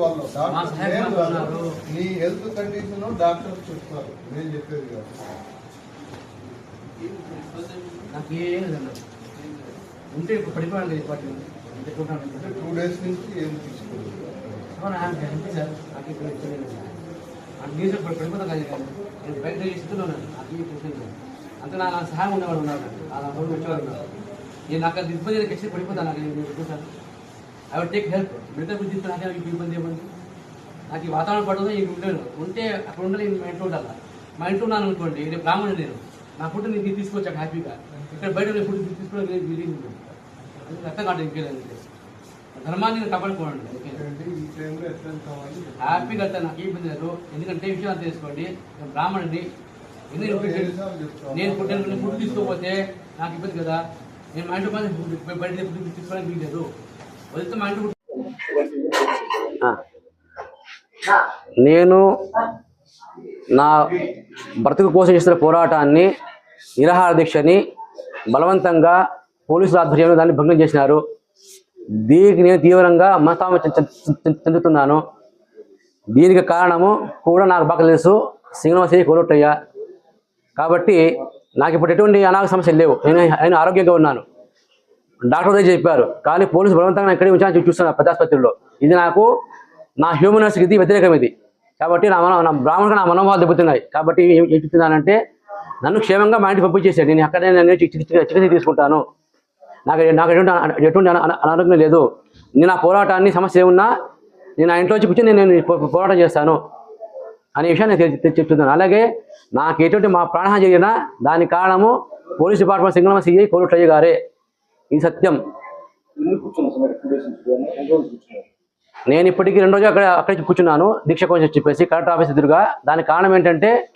చెప్పుకోవాలి? మా డాక్టర్. నీ హెల్త్ కండిషన్ డాక్టర్ చెప్తారు. నేను చెప్పేది కాదు. నాకు ఏం లేదండి ఉంటే పడిపోయాను టూ డేస్ నుంచి ఏం తీసుకోలేదు. బయట లేదు అంతే నా సహాయం ఉండేవాడు ఉన్నాడు. ఆ రోజు వచ్చేవాడు నేను నాకు ఇబ్బంది ఖచ్చితంగా పడిపోతాను. నాకు నేను చూసాను ఐ వుడ్ టేక్ హెల్ప్ మిగతా గురించి నాకే ఇబ్బంది ఇబ్బంది నాకు ఈ వాతావరణం పడదు ఇంక ఉండలేను ఉంటే అక్కడ ఉండాలి మా ఇంట్లో ఉండాలి. మా ఇంట్లో ఉన్నాను అనుకోండి నేను బ్రాహ్మణుడు నేను. నా ఫుడ్ నేను తీసుకొచ్చాను హ్యాపీగా. ఇక్కడ బయట ఉండే ఫుడ్ తీసుకోవడం లేదు వీలు అది అర్థం కాదు ఇంకేలేదు ధర్మాన్ని నేను కాపాడుకోండి హ్యాపీగా వెళ్తాను నాకు ఇబ్బంది లేదు. ఎందుకంటే విషయం అంతా తెలుసుకోండి. నేను బ్రాహ్మణుడిని ఎందుకు నేను? నేను ఫుడ్ నేను ఫుడ్ తీసుకోకపోతే నాకు ఇబ్బంది కదా? నేను మా ఇంట్లో బయట ఫుడ్ తీసుకోవడానికి మా ఇంట్లో నేను నా బ్రతుకు కోసం చేసిన పోరాటాన్ని నిరాహార దీక్షని బలవంతంగా పోలీసుల ఆధ్వర్యంలో దాన్ని భంగం చేసినారు. దీనికి నేను తీవ్రంగా మనస్తామ చెందుతున్నాను. దీనికి కారణము కూడా నాకు బాగా తెలుసు. శ్రీనివాసయ్య కోరుట్టయ్య కాబట్టి నాకు ఇప్పుడు ఎటువంటి అనారోగ్య సమస్యలు లేవు. నేను ఆయన ఆరోగ్యంగా ఉన్నాను. డాక్టర్ దగ్గర చెప్పారు కానీ పోలీసు బలవంతంగా ఇక్కడే ఉంచాలని చూస్తున్నారు పెద్ద ఇది నాకు నా హ్యూమనర్స్కి ఇది వ్యతిరేకం ఇది. కాబట్టి నా మన నా బ్రాహ్మణుడు నా మనోభావాలు దెబ్బతున్నాయి. కాబట్టి ఏం చెప్తున్నానంటే నన్ను క్షేమంగా మా ఇంటికి పంపించేసాడు నేను అక్కడే నేను చి- చికిత్స తీసుకుంటాను. నాకు నాకు ఎటువంటి ఎటువంటి అనారోగ్యం లేదు. నేను ఆ పోరాటాన్ని సమస్య ఏమున్నా నేను ఆ ఇంట్లో వచ్చి కూర్చొని నేను పో- పోరాటం చేస్తాను అనే విషయాన్ని నేను చెప్తున్నాను. అలాగే నాకు ఎటువంటి మా ప్రాణహాని జరిగినా దానికి కారణము పోలీస్ డిపార్ట్మెంట్ సింగళమ సిఐ కోరుట్లయ్య గారే. ఇది సత్యం. నేను ఇప్పటికీ రెండు రోజులు అక్కడ అక్కడే కూర్చున్నాను దీక్ష కోసం చెప్పేసి కలెక్టర్ ఆఫీస్ ఎదురుగా. దానికి కారణం ఏంటంటే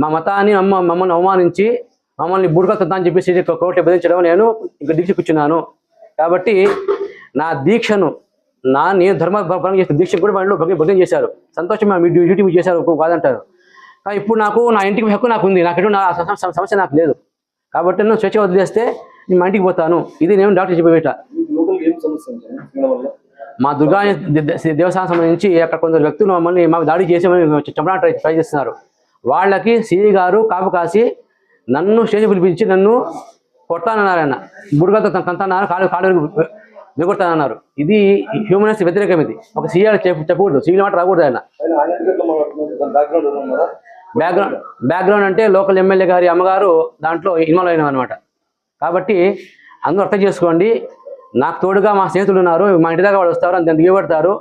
మా మతాన్ని మమ్మ మమ్మల్ని అవమానించి మమ్మల్ని బుడకత్తా అని చెప్పేసి కోర్టు బెదిరించడం నేను ఇక్కడ దీక్ష కూర్చున్నాను. కాబట్టి నా దీక్షను నా నేను ధర్మ భంగం చేసిన దీక్ష కూడా వాళ్ళు భంగం భంగం చేశారు. సంతోషం మీ డ్యూటీ మీరు చేశారు కాదంటారు. కానీ ఇప్పుడు నాకు నా ఇంటికి హక్కు నాకు ఉంది. నాకు సమ- సమస్య నాకు లేదు. కాబట్టి నేను స్వేచ్ఛ వదిలేస్తే నేను మా ఇంటికి పోతాను. ఇది నేను డాక్టర్ చెప్పేట. మా దుర్గా దేవస్థానం సంబంధించి అక్కడ కొందరు వ్యక్తులు మమ్మల్ని మాకు దాడి చేసి చంపడానికి ట్రై ట్రై చేస్తున్నారు. వాళ్ళకి సిఐ గారు కాపు కాసి నన్ను స్టేజ్ పిలిపించి నన్ను కొట్టానన్నారు ఆయన బుడగలతో తన కంతన్నారు కాలు కాలు నిగొడతానన్నారు ఇది హ్యూమనెస్ వ్యతిరేకం ఇది. ఒక చెప్ప చెప్పకూడదు. సీఐ మాట రాకూడదు ఆయన. బ్యాక్గ్రౌండ్ బ్యాక్గ్రౌండ్ అంటే లోకల్ ఎమ్మెల్యే గారి అమ్మగారు దాంట్లో ఇన్వాల్వ్ అయిన అనమాట కాబట్టి అందరూ అర్థం చేసుకోండి నాకు తోడుగా మా స్నేహితులు ఉన్నారు మా ఇంటి దాకా వాళ్ళు వస్తారు అంత దిగబడతారు